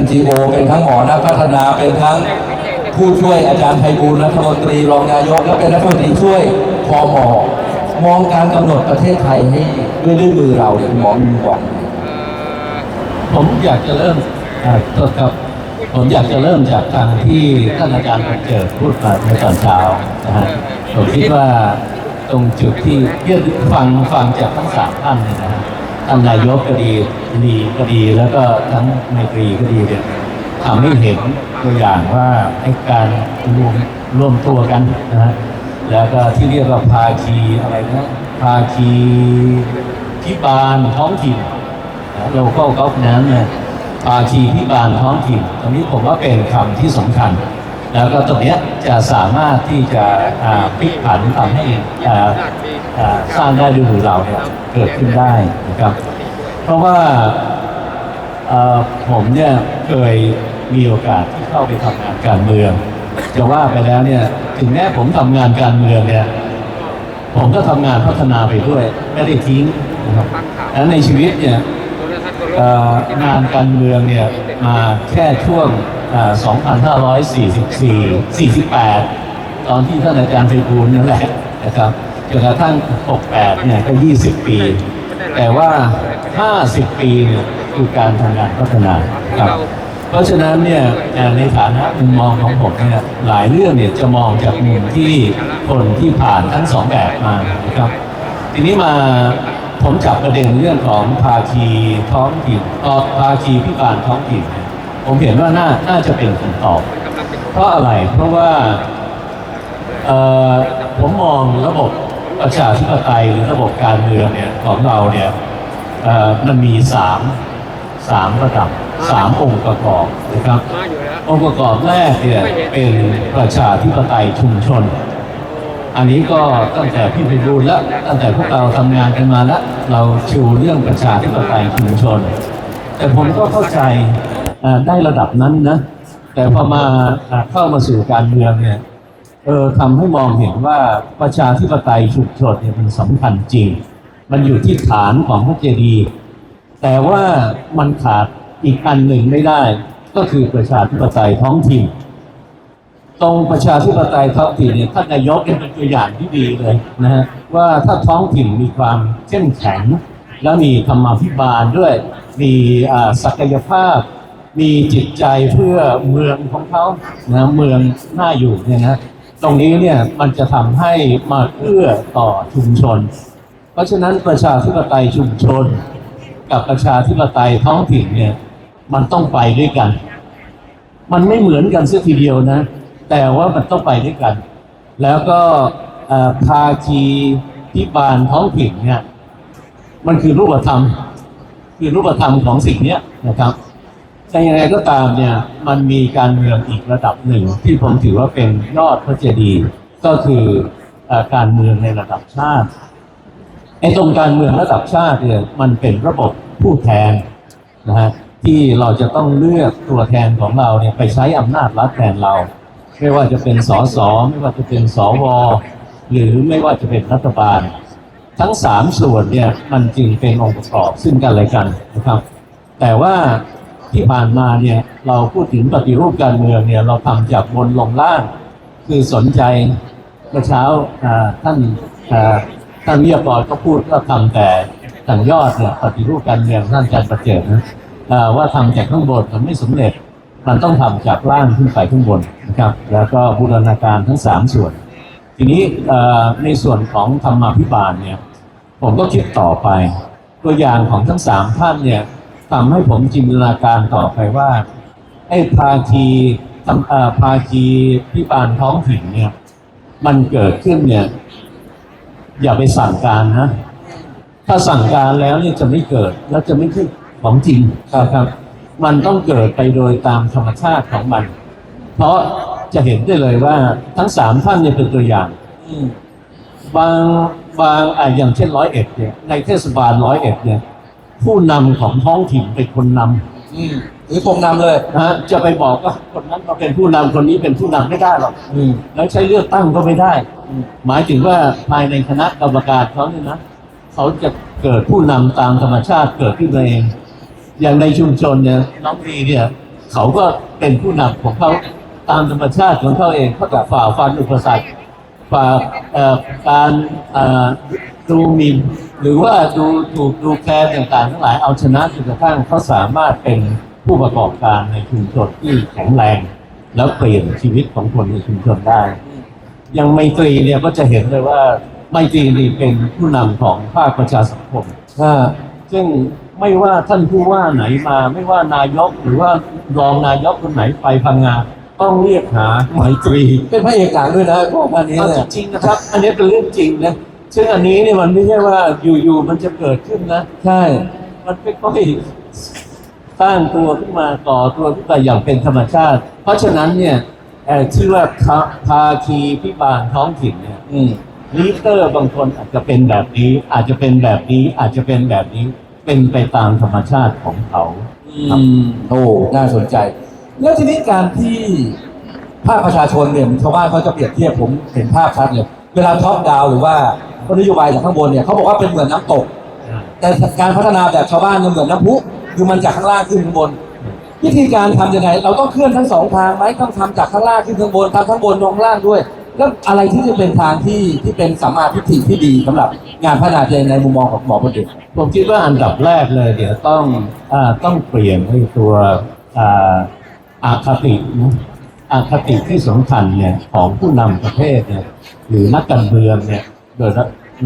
NGO เป็นทั้งหมอนักพัฒนาเป็นทั้งผู้ช่วยอาจารย์ไพบูลรัฐมนตรีรองนายกและเป็นรัฐมนตรีช่วยคอมอมองการกำหนดประเทศไทยให้ด้วยด้วยมือเราเนี่ยหมอมีหวังผมอยากจะเริ่มอ่าโทษครับผมอยากจะเริ่มจากการที่ท่านอาจารย์เจิดพูดมาในตอนเช้านะฮะผมคิดว่าตรงจุดที่เยื่อฟังฟังจากทั้งสามท่านเนี่ยนะฮะ ท่านนายกก็ดีดีก็ดีแล้วก็ทั้งนายตรีก็ดีเนี่ยทำให้เห็นตัวอย่างว่าในการรวมรวมตัวกันนะฮะแล้วก็ที่เรียกว่าภาคีอะไรนะภาคีพิบาลท้องถิ่นโลโก้กอล์ฟนั้นเนี่ยภาคีพิบาลท้องถิ่นตรงนี้ผมว่าเป็นคำที่สำคัญ แล้วก็ตรงนี้จะสามารถที่จะพลิกผันทำให้สร้างได้ด้วยมือเราเนี่ยเกิดขึ้นได้นะครับ เพราะว่าผมเนี่ยเคยมีโอกาสที่เข้าไปทำงานการเมืองจะว่าไปแล้วเนี่ยถึงแม้ผมทำงานการเมืองเนี่ยผมก็ทำงานพัฒนาไปด้วยไม่ได้ทิ้งนะครับแล้วในชีวิตเนี่ยงานการเมืองเนี่ยมาแค่ช่วง 2544 48 ตอนที่ท่านอาจารย์ไพบูลนั่นแหละนะครับจนกระทั่ง 68 เนี่ยก็ 20 ปี แต่ว่า 50 ปีเนี่ยคือการทำงานพัฒนาครับเพราะฉะนั้นเนี่ยในฐานะมุมมองของผมเนี่ยหลายเรื่องเนี่ยจะมองจากมุมที่คนที่ผ่านทั้งสองแบบมานะครับ ทีนี้มาผมจับประเด็นเรื่องของภาคีท้องถิ่นเอ่อภาคีพิบาลท้องถิ่นเผมเห็นว่าน่าน่าจะเป็นคำตอบ เพราะอะไรเพราะว่าผมมองระบบประชาธิปไตยหรือระบบการเมืองเนี่ยของเราเนี่ยมันมีสามสามระดับสามองค์ประกอบนะครับ องค์ประกอบแรกเนี่ยเป็นประชาธิปไตยชุมชน อันนี้ก็ตั้งแต่พี่ไปดูลแล้วตั้งแต่พวกเราทำงานกันมาแล้วเราชูเรื่องประชาธิปไตยชุมชน แต่ผมก็เข้าใจ ได้ระดับนั้นนะ แต่พอมาอ่าเข้ามาสู่การเมืองเนี่ยเออทำให้มองเห็นว่าประชาธิปไตยชุมชนเนี่ยมันสำคัญจริง มันอยู่ที่ฐานของพระเจดีย์แต่ว่ามันขาดอีกอันหนึ่งไม่ได้ ก็คือประชาธิปไตยท้องถิ่น ตรงประชาธิปไตยท้องถิ่นเนี่ยท่านนายกเนี่ยเป็นตัวอย่างที่ดีเลยนะฮะว่าถ้าท้องถิ่นมีความเข้มแข็ง และมีธรรมาภิบาลด้วย มีอ่าศักยภาพ มีจิตใจเพื่อเมืองของเขานะเมืองน่าอยู่เนี่ยนะตรงนี้เนี่ยมันจะทำให้มาเอื้อต่อชุมชน เพราะฉะนั้นประชาธิปไตยชุมชน กับประชาธิปไตยท้องถิ่นเนี่ยมันต้องไปด้วยกัน มันไม่เหมือนกันเสียทีเดียวนะ แต่ว่ามันต้องไปด้วยกัน แล้วก็ภาคีพิบาลท้องถิ่นเนี่ยมันคือรูปธรรม คือรูปธรรมของสิ่งนี้นะครับ แต่ยังไงก็ตามเนี่ยมันมีการเมืองอีกระดับหนึ่ง ที่ผมถือว่าเป็นยอดพระเจดีย์ก็คือเอ่อการเมืองในระดับชาติไอ้ตรงการเมืองระดับชาติเนี่ยมันเป็นระบบผู้แทนนะฮะที่เราจะต้องเลือกตัวแทนของเราเนี่ยไปใช้อำนาจรัฐแทนเรา ไม่ว่าจะเป็นสสไม่ว่าจะเป็นสวหรือไม่ว่าจะเป็นรัฐบาล ทั้งสามส่วนเนี่ยมันจึงเป็นองค์ประกอบซึ่งกันและกันนะครับ แต่ว่า ที่ผ่านมาเนี่ยเราพูดถึงปฏิรูปการเมืองเนี่ยเราทำจากบนลงล่าง คือสนใจเมื่อเช้าท่านท่านวิทยากรก็พูดก็ทำแต่ทางยอดเนี่ยปฏิรูปการเมืองท่านอาจารย์ประเจิดนะว่าทำจากข้างบนมันไม่สำเร็จ มันต้องทำจากล่างขึ้นไปข้างบนนะครับ แล้วก็บูรณาการทั้งสามส่วน ทีนี้ในส่วนของธรรมาภิบาลเนี่ยผมก็คิดต่อไป ตัวอย่างของทั้งสามท่านเนี่ย ทำให้ผมจินตนาการต่อไปว่าไอ้ภาคีทำเอ่อภาคีพิบาลท้องถิ่นเนี่ย มันเกิดขึ้นเนี่ย อย่าไปสั่งการนะ ถ้าสั่งการแล้วเนี่ยจะไม่เกิดแล้วจะไม่ใช่ของจริงครับ มันต้องเกิดไปโดยตามธรรมชาติของมัน เพราะจะเห็นได้เลยว่าทั้งสามท่านเนี่ยเป็นตัวอย่างบางบางอะอย่างเช่นร้อยเอ็ดเนี่ยในเทศบาลร้อยเอ็ดเนี่ย ผู้นำของท้องถิ่นเป็นคนนอืมถือธงนำเลยำนะฮะจะไปบอกว่าคนนั้นมาเป็นผู้นำคนนี้เป็นผู้นำไม่ได้หรอก อืม แล้วใช้เลือกตั้งก็ไม่ได้หมายถึงว่าภายในคณะกรรมการเขาเนี่ยนะ เขาจะเกิดผู้นำตามธรรมชาติเกิดขึ้นมาเอง อย่างในชุมชนเนี่ยน้องดีเนี่ย เขาก็เป็นผู้นำของเขาตามธรรมชาติของเขาเองเขากับฝ่าฟันอุปสรรคฝ่าเอ่อการเอ่อดูหมิน หรือว่าดูถูกดูแคลนต่างๆทั้งหลายเอาชนะจนกระทั่งเขาสามารถเป็นผู้ประกอบการในชุมชนที่แข็งแรง แล้วเปลี่ยนชีวิตของคนในชุมชนได้อย่างไมตรีเนี่ยก็จะเห็นเลยว่าไมตรีนี่เป็นผู้นำของภาคประชาสังคมอ่าซึ่งไม่ว่าท่านผู้ว่าไหนมา ไม่ว่านายกหรือว่ารองนายกคนไหนไปพังงานต้องเรียกหาไมตรี เป็นพระเอกหนังด้วยนะพวกอันนี้เอาเนี่ยจริงๆนะครับ อันนี้เป็นเรื่องจริงนะ ซึ่งอันนี้เนี่ยมันไม่ใช่ว่าอยู่ๆมันจะเกิดขึ้นนะ ใช่ มันไม่ค่อยสร้างตัวขึ้นมาก่อตัวขึ้นมาอย่างเป็นธรรมชาติ เพราะฉะนั้นเนี่ยเอ่อชื่อว่าภาภาคีพิบาลท้องถิ่นเนี่ยอืมลีดเดอร์บางคนอาจจะเป็นแบบนี้ อาจจะเป็นแบบนี้ อาจจะเป็นแบบนี้ เป็นไปตามธรรมชาติของเขาอืมโอ้น่าสนใจ แล้วทีนี้การที่ภาคประชาชนเนี่ยชาวบ้านเขาจะเปรียบเทียบผมเห็นภาพชัดเลยเวลาท็อปดาวน์หรือว่า นโยบายจากข้างบนเนี่ยเขาบอกว่าเป็นเหมือนน้ำตก แต่การพัฒนาแบบชาวบ้านเนี่ยเหมือนน้ำพุคือมันจากข้างล่างขึ้นข้างบน วิธีการทำยังไงเราต้องเคลื่อนทั้งสองทางไหมต้องทำจากข้างล่างขึ้นข้างบนทำข้างบนลงข้างล่างด้วย แล้วอะไรที่จะเป็นทางที่ที่เป็นสัมมาทิฏฐิที่ดีสำหรับงานพัฒนาในมุมมองของหมอพลเอกผมคิดว่าอันดับแรกเลย เดี๋ยวต้องอาต้องเปลี่ยนไอ้ตัวอ่าอาคตินะอาคติที่สำคัญเนี่ยของผู้นำประเทศเนี่ยหรือนักการเมืองเนี่ย โดย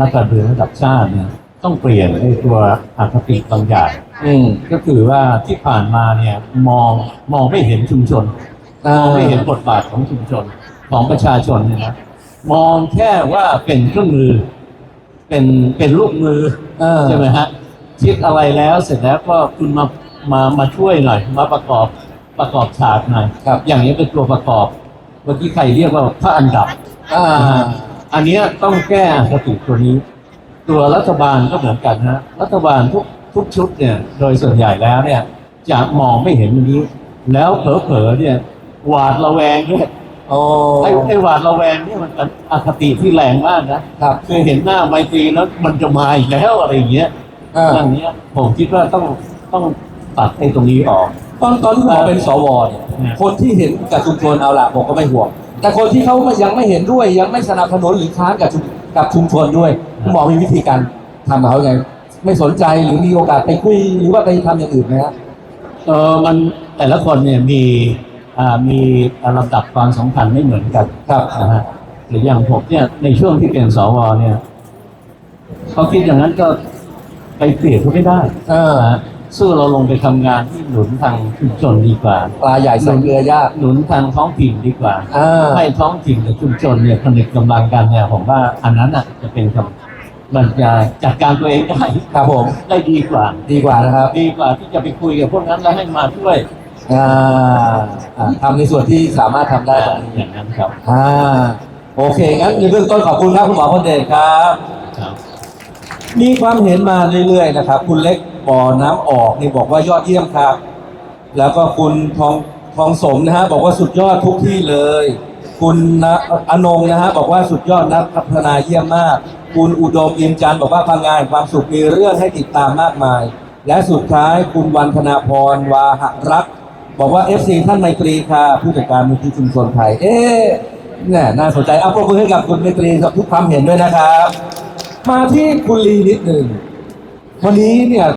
นักการเมืองระดับชาติเนี่ยต้องเปลี่ยนไอ้ตัวอาคติบางอย่างอืมก็คือว่าที่ผ่านมาเนี่ยมองมองไม่เห็นชุมชนอ่ามองไม่เห็นบทบาทของชุมชนของประชาชนเนี่ยนะมองแค่ว่าเป็นเครื่องมือ เป็นเป็นลูกมือเออใช่ไหมฮะคิดอะไรแล้วเสร็จแล้วก็คุณมามามาช่วยหน่อย มาประกอบประกอบฉากหน่อยครับ อย่างนี้เป็นตัวประกอบเมื่อกี้ใครเรียกว่าพระอันดับอ่า อันเนี้ยต้องแก้สติตัวนี้ ตัวรัฐบาลก็เหมือนกันนะรัฐบาลทุกทุกชุดเนี่ยโดยส่วนใหญ่แล้วเนี่ยจะมองไม่เห็นตรงนี้ แล้วเผลอๆเนี่ยหวาดระแวงเนี่ยโอ้ไอ้ไอ้หวาดระแวงเนี่ยมันเป็นอคติที่แรงมากนะครับคือเห็นหน้าไมตรีแล้วมันจะมาอีกแล้วอะไรอย่างเงี้ยอ่าอย่างเนี้ยผมคิดว่าต้องต้องตัดไอ้ตรงนี้ออก ตอนตอนที่หมอเป็นสวเนี่ยอืมคนที่เห็นกับชุมชนเอาละผมก็ไม่ห่วง แต่คนที่เขายังไม่เห็นด้วยยังไม่สนับสนุนหรือค้านกับชุมกับชุมชนด้วยคุณหมอมีวิธีการทำกับเขาไงไม่สนใจหรือมีโอกาสไปคุยหรือว่าไปทำอย่างอื่นไหมฮะเออมันแต่ละคนเนี่ยมีอ่ามีลำดับความสำคัญไม่เหมือนกันครับนะฮะหรืออย่างผมเนี่ยในช่วงที่เป็นสวเนี่ยเขาคิดอย่างนั้นก็ไปเปลี่ยนเขาไม่ได้เออนะฮะ สู้เราลงไปทำงานที่หนุนทางชุมชนดีกว่าปลาใหญ่ใส่เกลือยากหนุนทางท้องถิ่นดีกว่าอ่า ให้ท้องถิ่นกับชุมชนเนี่ยผนึกกำลังกันเนี่ยผมว่าอันนั้นอะจะเป็นคำมันจะจัดการตัวเองได้ครับผม ได้ดีกว่า ดีกว่านะครับดีกว่าที่จะไปคุยกับพวกนั้นแล้วให้มาช่วยอ่าอ่าทำในส่วนที่สามารถทำได้ตรงนี้อย่างนั้นครับอ่าโอเคงั้นในเบื้องต้นขอบคุณครับคุณหมอพลเดชครับ ครับ มีความเห็นมาเรื่อยๆนะครับ คุณเล็กบ่ อน้ำออกนี่บอกว่ายอดเยี่ยมครับ แล้วก็คุณทองทองสมนะฮะบอกว่าสุดยอดทุกที่เลย คุณนะอนงนะฮะบอกว่าสุดยอดนักพัฒนาเยี่ยมมาก คุณอุดมอินจันบอกว่าพังงานความสุขมีเรื่องให้ติดตามมากมาย และสุดท้ายคุณวันธนาพรวาหรักษ์บอกว่า FC ท่านไมตรีค่ะ ผู้จัดการมูลที่ชุมชนไทย เอ๊ะเนี่ยน่าสนใจเอาปรบมือให้กับคุณไมตรีกับทุกความเห็นด้วยนะครับ มาที่คุณลีนิดหนึ่งวันนี้เนี่ย